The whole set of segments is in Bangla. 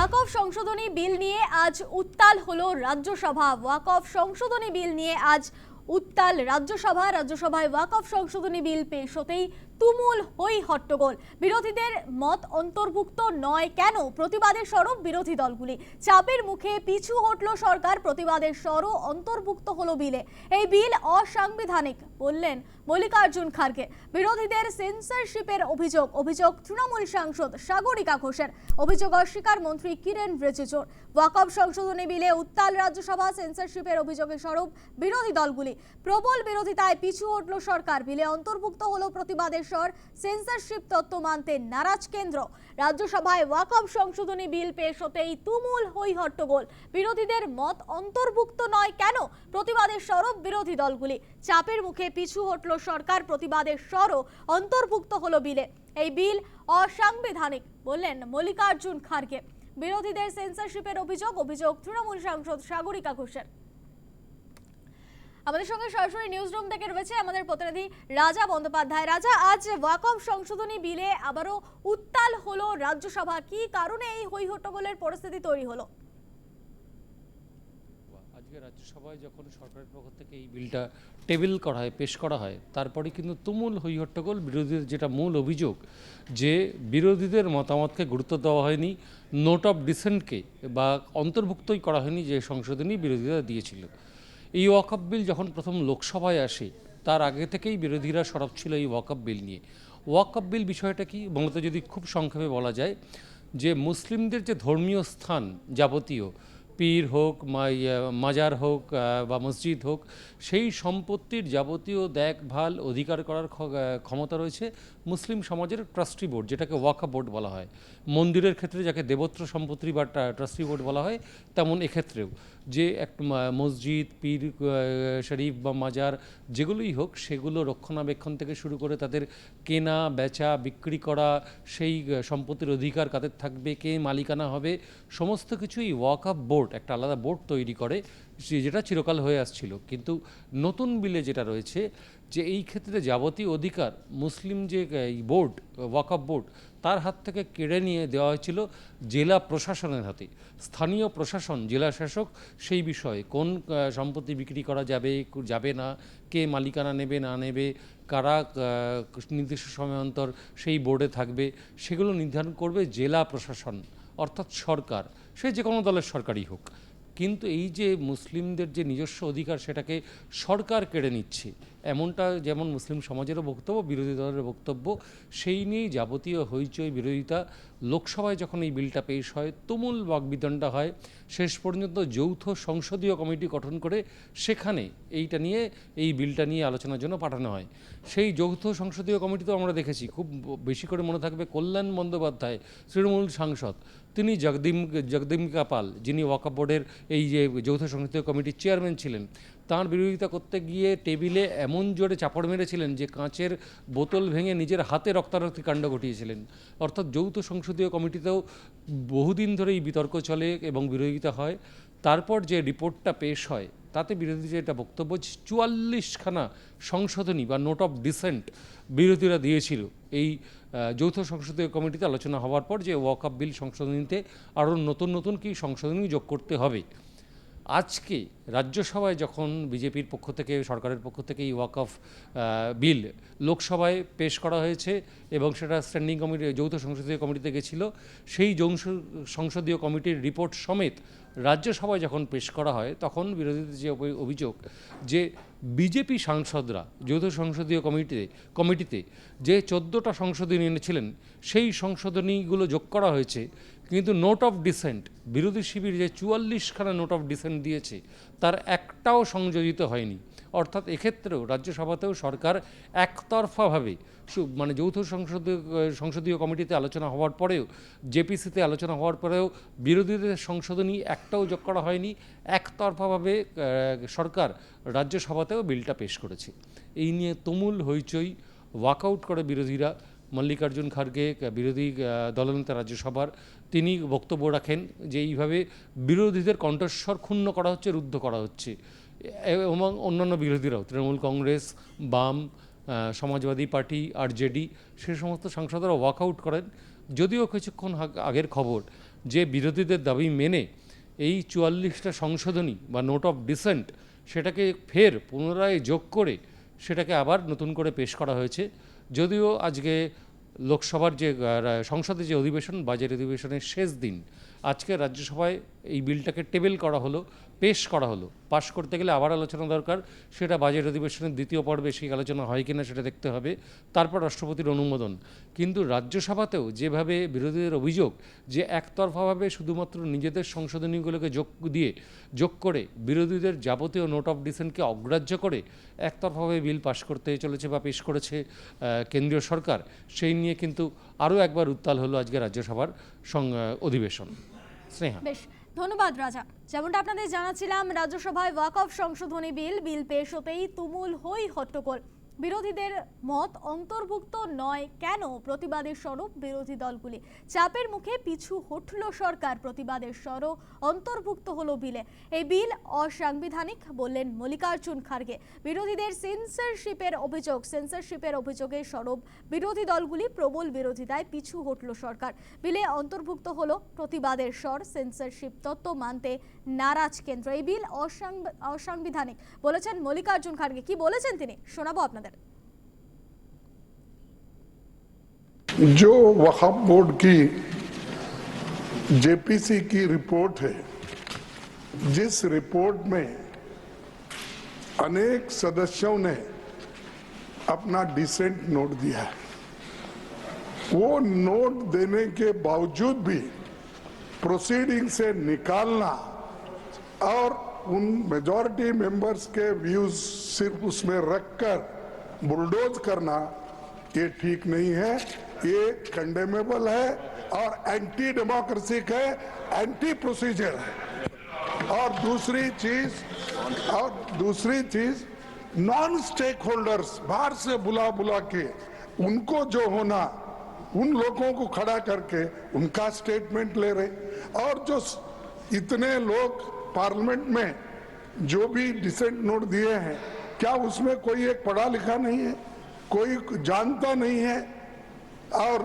ওয়াকফ সংশোধনী বিল নিয়ে আজ উত্তাল হলো রাজ্যসভা। ওয়াকফ সংশোধনী বিল নিয়ে আজ উত্তাল রাজ্যসভা। রাজ্যসভায় ওয়াকফ সংশোধনী বিল পেশ হতেই তুমুল হই হট্টগোল। বিরোধীদের মত অন্তর্ভুক্ত নয় কেন? প্রতিবাদের স্বরূপ বিরোধী দলগুলি। চাপের মুখে পিছু হটল সরকার, প্রতিবাদের স্বরও অন্তর্ভুক্ত হলো বিলে। এই বিল অসাংবিধানিক, বললেন মল্লিকার্জুন খার্গে বিরোধীদের সেন্সরশিপের অভিযোগ অভিযোগ তৃণমূল সাংসদ সাগরিকা ঘোষের। অভিযোগ অস্বীকার মন্ত্রী কিরেন রিজিজুর। ওয়াকফ সংশোধনী বিলে উত্তাল রাজ্যসভা সেন্সরশিপের অভিযোগের স্বরূপ বিরোধী দলগুলি। প্রবল বিরোধিতায় পিছু হটল সরকার। বিলে অন্তর্ভুক্ত হলো প্রতিবাদের স্বর সেন্সরশিপ তত্ত্ব মানতে নারাজ কেন্দ্র। রাজ্যসভায় ওয়াকফ সংশোধনী বিল পেশ হতেই তুমুল হই হট্টগোল বিরোধীদের মত অন্তর্ভুক্ত নয় কেন? প্রতিবাদের স্বরূপ বিরোধী দলগুলি। চাপের মুখে পিছু হটল সরকার প্রতিবাদের স্বরও অন্তর্ভুক্ত হলো বিলে। এই বিল অসাংবিধানিক, বললেন মল্লিকার্জুন খার্গে। বিরোধীদের সেন্সরশিপের অভিযোগ অভিযোগ তৃণমূল সাংসদ সাগরিকা ঘোষের। আমাদের সঙ্গে সরাসরি নিউজ রুম থেকে রয়েছে আমাদের প্রতিনিধি রাজা বন্দ্যোপাধ্যায়। রাজা, আজ ওয়াকফ সংশোধনী বিলে আবারও উত্তাল হলো রাজ্যসভা। কি কারণে এই হই হট্টগোলের পরিস্থিতি তৈরি হলো? রাজ্যসভায় যখন সরকারের পক্ষ থেকে এই বিলটা টেবিল করা হয়, পেশ করা হয়, তারপরে কিন্তু তুমুল হইহট্টগোল বিরোধীদের যেটা মূল অভিযোগ, যে বিরোধীদের মতামতকে গুরুত্ব দেওয়া হয়নি, নোট অফ ডিসেন্টকে বা অন্তর্ভুক্তই করা হয়নি যে সংশোধনী বিরোধীরা দিয়েছিল এই ওয়াকআপ বিল যখন প্রথম লোকসভায় আসে, তার আগে থেকেই বিরোধীরা সরব ছিল এই ওয়াকআপ বিল নিয়ে। ওয়াকআপ বিল বিষয়টা কি? মূলত যদি খুব সংক্ষেপে বলা যায়, যে মুসলিমদের যে ধর্মীয় স্থান যাবতীয়, পীর হোক মাজার হোক বা মসজিদ হোক, সেই সম্পত্তির যাবতীয় দেখভাল, অধিকার করার ক্ষমতা রয়েছে। মুসলিম সমাজের ট্রাস্টি বোর্ড যেটাকে ওয়াকা বোর্ড বলা হয়। মন্দিরের ক্ষেত্রে যাকে দেবত্র সম্পত্তি বা ট্রাস্টি বোর্ড বলা হয়, তেমন এক্ষেত্রেও। যে এক মসজিদ, পীর শরীফ বা মাজার, যেগুলোই হোক, সেগুলো রক্ষণাবেক্ষণ থেকে শুরু করে তাদের কেনা, বেচা, বিক্রি করা, সেই সম্পত্তির অধিকার কাদের থাকবে, কে মালিকানা হবে, সমস্ত কিছুই ওয়াক বোর্ড একটা আলাদা বোর্ড তৈরি করে। যেটা চিরকাল হয়ে আসছিল। কিন্তু নতুন বিলে যেটা রয়েছে যে এই ক্ষেত্রে যাবতীয় অধিকার মুসলিম যে বোর্ড, ওয়াক আপ বোর্ড, তার হাত থেকে কেড়ে নিয়ে দেওয়া হয়েছিল জেলা প্রশাসনের হাতে। স্থানীয় প্রশাসন, জেলা শাসক সেই বিষয়ে কোন সম্পত্তি বিক্রি করা যাবে যাবে না, কে মালিকানা নেবে, না নেবে, কারা নির্দিষ্ট সময় অন্তর সেই বোর্ডে থাকবে, সেগুলো নির্ধারণ করবে জেলা প্রশাসন, অর্থাৎ সরকার, সে যে কোনো দলের সরকারই হোক। কিন্তু এই যে মুসলিমদের যে নিজস্ব অধিকার সেটাকে সরকার কেড়ে নিচ্ছে। এমনটা যেমন মুসলিম সমাজেরও বক্তব্য, বিরোধী দলের বক্তব্য, সেই নিয়েই যাবতীয় হইচই, বিরোধিতা লোকসভায় যখন এই বিলটা পেশ হয়, তুমুল বাকবিদণ্ডা হয়, শেষ পর্যন্ত যৌথ সংসদীয় কমিটি গঠন করে সেখানে এইটা নিয়ে, এই বিলটা নিয়ে আলোচনার জন্য পাঠানো হয়। সেই যৌথ সংসদীয় কমিটিতেও আমরা দেখেছি, খুব বেশি করে মনে থাকবে কল্যাণ বন্দ্যোপাধ্যায়, তৃণমূল সাংসদ, তিনি জগদিম জগদিমিকা পাল যিনি ওয়াকা বোর্ডের এই যে যৌথ সংসদীয় কমিটির চেয়ারম্যান ছিলেন তার বিরোধিতা করতে গিয়ে টেবিলে এমন জোরে চাপড় মেরেছিলেন যে কাঁচের বোতল ভেঙে নিজের হাতে রক্তারক্তি কাণ্ড ঘটিয়েছিলেন। অর্থাৎ যৌথ সংসদীয় কমিটিতেও বহুদিন ধরে এই বিতর্ক চলে এবং বিরোধিতা হয়। তারপর যে রিপোর্টটা পেশ হয়, তাতে বিরোধীদের এটা বক্তব্য চুয়াল্লিশখানা সংশোধনী বা নোট অফ ডিসেন্ট বিরোধীরা দিয়েছিল। এই যৌথ সংসদীয় কমিটিতে আলোচনা হওয়ার পর যে ওয়াক আপ বিল সংশোধনীতে আরও নতুন নতুন কি সংশোধনী যোগ করতে হবে। আজকে রাজ্যসভায় যখন বিজেপির পক্ষ থেকে, সরকারের পক্ষ থেকে এই ওয়াক অফ বিল লোকসভায় পেশ করা হয়েছে এবং সেটা স্ট্যান্ডিং কমিটি, যৌথ সংসদীয় কমিটিতে গেছিল, সেই যৌথ সংসদীয় কমিটির রিপোর্ট সমেত রাজ্যসভায় যখন পেশ করা হয়, তখন বিরোধীদের যে অভিযোগ যে বিজেপি সাংসদরা যৌথ সংসদীয় কমিটিতে কমিটিতে যে চোদ্দোটা সংশোধনী এনেছিলেন সেই সংশোধনীগুলো যোগ করা হয়েছে। কিন্তু নোট অফ ডিসেন্ট বিরোধী শিবির যে চুয়াল্লিশখানা নোট অফ ডিসেন্ট দিয়েছে, তার একটাও সংযোজিত হয়নি। অর্থাৎ এক্ষেত্রেও রাজ্যসভাতেও সরকার একতরফাভাবে মানে যৌথ সংসদীয় সংসদীয় কমিটিতে আলোচনা হওয়ার পরেও, জেপিসিতে আলোচনা হওয়ার পরেও বিরোধীদের সংশোধনী একটাও যোগ করা হয়নি। একতরফাভাবে সরকার রাজ্যসভাতেও বিলটা পেশ করেছে। এই নিয়ে তুমুল হইচই, ওয়াকআউট করে বিরোধীরা। মল্লিকার্জুন খার্গে বিরোধী দলনেতা রাজ্যসভার, তিনি বক্তব্য রাখেন যে এইভাবে বিরোধীদের কণ্ঠস্বর ক্ষুণ্ণ করা হচ্ছে, রুদ্ধ করা হচ্ছে। এবং অন্যান্য বিরোধীরাও, তৃণমূল কংগ্রেস, বাম সমাজবাদী পার্টি আর জেডি সে সমস্ত সাংসদরা ওয়াকআউট করেন। যদিও কিছুক্ষণ আগ- আগের খবর যে বিরোধীদের দাবি মেনে এই চুয়াল্লিশটা সংশোধনী বা নোট অফ ডিসেন্ট সেটাকে ফের পুনরায় যোগ করে সেটাকে আবার নতুন করে পেশ করা হয়েছে। যদিও আজকে লোকসভার যে সংসদের সংসদে যে অধিবেশন বাজেট অধিবেশনের শেষ দিন আজকে রাজ্যসভায় এই বিলটাকে টেবিল করা হলো, পেশ করা হলো। পাশ করতে গেলে আবার আলোচনা দরকার। সেটা বাজেট অধিবেশনের দ্বিতীয় পর্বে সেই আলোচনা হয় কিনা সেটা দেখতে হবে। তারপর রাষ্ট্রপতির অনুমোদন। কিন্তু রাজ্যসভাতেও যেভাবে বিরোধীদের অভিযোগ যে একতরফাভাবে শুধুমাত্র নিজেদের সংশোধনীগুলোকে যোগ দিয়ে, যোগ করে বিরোধীদের যাবতীয় নোট অফ ডিসেন্টকে অগ্রাহ্য করে একতরফাভাবে বিল পাশ করতে চলেছে বা পেশ করেছে কেন্দ্রীয় সরকার, সেই নিয়ে কিন্তু আরও একবার উত্তাল হলো আজকে রাজ্যসভার। অধিবেশন। স্নেহা। বেশ, ধন্যবাদ রাজা। যেমনটা আপনাদের জানাচ্ছিলাম, রাজ্যসভায় ওয়াক অফ সংশোধনী বিল বিল পেশ হতেই তুমুল হই হট্টগোল। বিরোধীদের মত অন্তর্ভুক্ত নয় কেন প্রতিবাদের স্বরূপ বিরোধী দলগুলি? চাপের মুখে পিছু হটল সরকার, প্রতিবাদের স্বরূপ অন্তর্ভুক্ত হলো বিলে। এই বিল অসাংবিধানিক, বললেন মল্লিকার্জুন খার্গে। বিরোধীদের সেন্সরশিপের অভিযোগ সেন্সরশিপের অভিযোগের স্বরূপ বিরোধী দলগুলি প্রবল বিরোধিতায় পিছু হটল সরকার। বিলে অন্তর্ভুক্ত হলো প্রতিবাদের স্বর সেন্সরশিপ তত্ত্ব মানতে নারাজ কেন্দ্র এই বিল অসাংব- অসাংবিধানিক বলেছেন মল্লিকার্জুন খার্গে কি বলেছেন তিনি শোনাবো আপনাদের जो वक्फ बोर्ड की जेपीसी की रिपोर्ट है जिस रिपोर्ट में अनेक सदस्यों ने अपना डिसेंट नोट दिया है वो नोट देने के बावजूद भी प्रोसीडिंग से निकालना और उन मेजॉरिटी मेंबर्स के व्यूज़ सिर्फ़ उसमें रखकर बुलडोज करना, ये ठीक नहीं है। ये कंडेमेबल है और एंटी डेमोक्रेसिक है एंटी प्रोसीजर है। और दूसरी चीज़, और दूसरी चीज़ नॉन स्टेक होल्डर्स बाहर से बुला बुला के, उनको जो होना, उन लोगों को खड़ा करके उनका स्टेटमेंट ले रहे। और जो इतने लोग पार्लियामेंट में जो भी डिसेंट नोट दिए हैं, क्या उसमें कोई एक पढ़ा लिखा नहीं है? कोई जानता नहीं है? और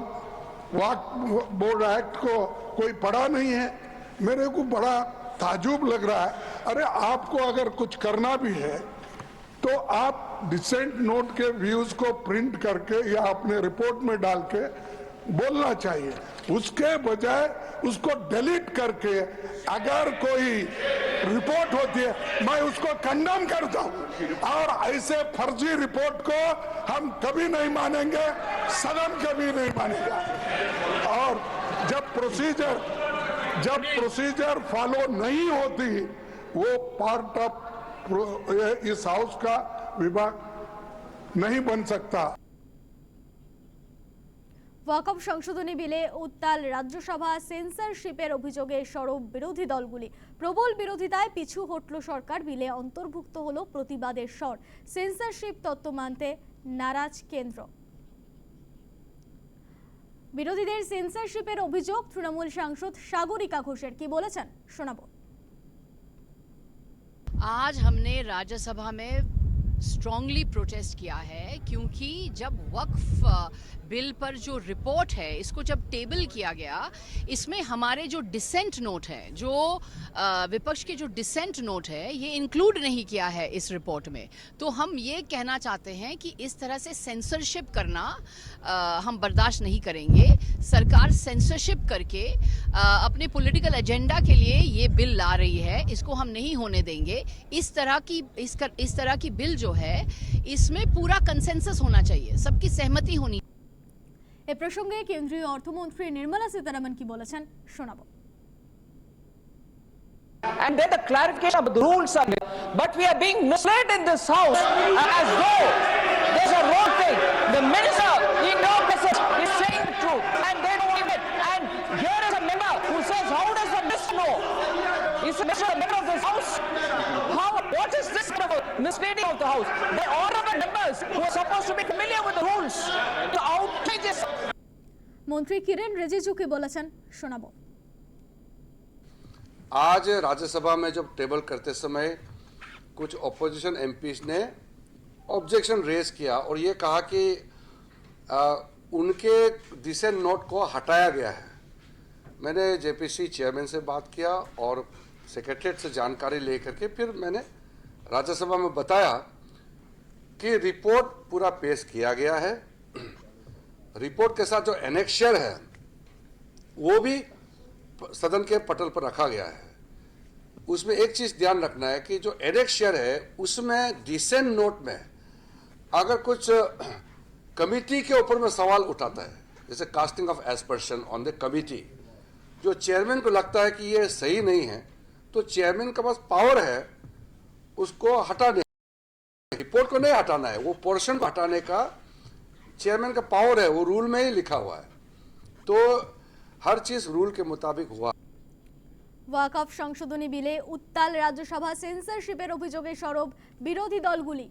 वाक, बोर्ड एक्ट को कोई पढ़ा नहीं है? मेरे को बड़ा ताजुब लग रहा है। अरे, आपको अगर कुछ करना भी है तो आप डिसेंट नोट के व्यूज़ को प्रिंट करके या अपने रिपोर्ट में डाल के बोलना चाहिए। उसके बजाय उसको डिलीट करके अगर कोई रिपोर्ट होती है, मैं उसको कंडम करता हूँ। और ऐसे फर्जी रिपोर्ट को हम कभी नहीं मानेंगे, सदन कभी नहीं मानेगा। और जब प्रोसीजर जब प्रोसीजर फॉलो नहीं होती, वो पार्ट ऑफ़ इस हाउस का विभाग नहीं बन सकता। ওয়াকফ সংশোধনী বিলে উত্তাল রাজ্যসভা সেন্সরশিপের অভিযোগে সরব বিরোধী দলগুলি প্রবল বিরোধিতায় পিছু হটল সরকার বিলে অন্তর্ভুক্ত হলো প্রতিবাদের স্বর সেন্সরশিপ তত্ত্ব মানতে নারাজ কেন্দ্র বিরোধীদের সেন্সরশিপের অভিযোগ তৃণমূল সাংসদ সাগরিকা ঘোষের কি বলেছেন শোনাবো आज हमने राज्यसभा में स्ट्रांगली प्रोटेस्ट किया है क्योंकि जब वक्फ बिल पर जो रिपोर्ट है इसको जब टेबल किया गया इसमें हमारे जो डिसेंट नोट है जो विपक्ष के जो डिसेंट नोट है ये इंक्लूड नहीं किया है इस रिपोर्ट में। तो हम ये कहना चाहते हैं कि इस तरह से सेंसरशिप करना हम बर्दाश्त नहीं करेंगे। सरकार सेंसरशिप करके अपने पॉलिटिकल एजेंडा के लिए ये बिल ला रही है इसको हम नहीं होने देंगे। इस तरह की इस, कर, इस तरह की बिल जो है इसमें पूरा कंसेंसस होना चाहिए सबकी सहमति होनी এ প্রসঙ্গে কেন্দ্রীয় অর্থমন্ত্রী নির্মলা সীতারামন কি বলেছেন শোনাবো and then the clarification of the rules are given. But we are being misled in this house as though there's a wrong thing. The minister in no message is saying the truth and they don't believe it. And here is a member who says, how does the minister know? Is the minister a member of this house? How, what is this kind of a misleading of the house? They are honorable members who are supposed to be familiar with the rules. The outrageous মন্ত্রী কিরেন রিজিজু কি বলেছেন শোনাবো आज राज्यसभा में जब टेबल करते समय कुछ ऑपोजिशन एमपीज ने ऑब्जेक्शन रेज किया और ये कहा कि आ, उनके डिसेंट नोट को हटाया गया है मैंने जेपीसी चेयरमैन से बात किया और सेक्रेटरीट से जानकारी लेकर के फिर मैंने राज्यसभा में बताया कि रिपोर्ट पूरा पेश किया गया है। रिपोर्ट के साथ जो एनेक्शर है, वो भी सदन के पटल पर रखा गया है। उसमें एक चीज़ ध्यान रखना है कि जो एनेक्शर है, उसमें डिसेंट नोट में अगर कुछ कमिटी के ऊपर में सवाल उठाता है, जैसे casting of aspersion on the committee जो चेयरमैन को लगता है कि ये सही नहीं है तो चेयरमैन के पास पावर है उसको हटाने रिपोर्ट को नहीं हटाना है वो पोर्शन को हटाने का चेयरमैन का पावर है वो रूल में ही लिखा हुआ है तो हर चीज रूल के मुताबिक हुआ ওয়াকফ সংশোধনী বিলে উত্তাল রাজ্যসভা সেন্সরশিপের অভিযোগে সরব বিরোধী দলগুলি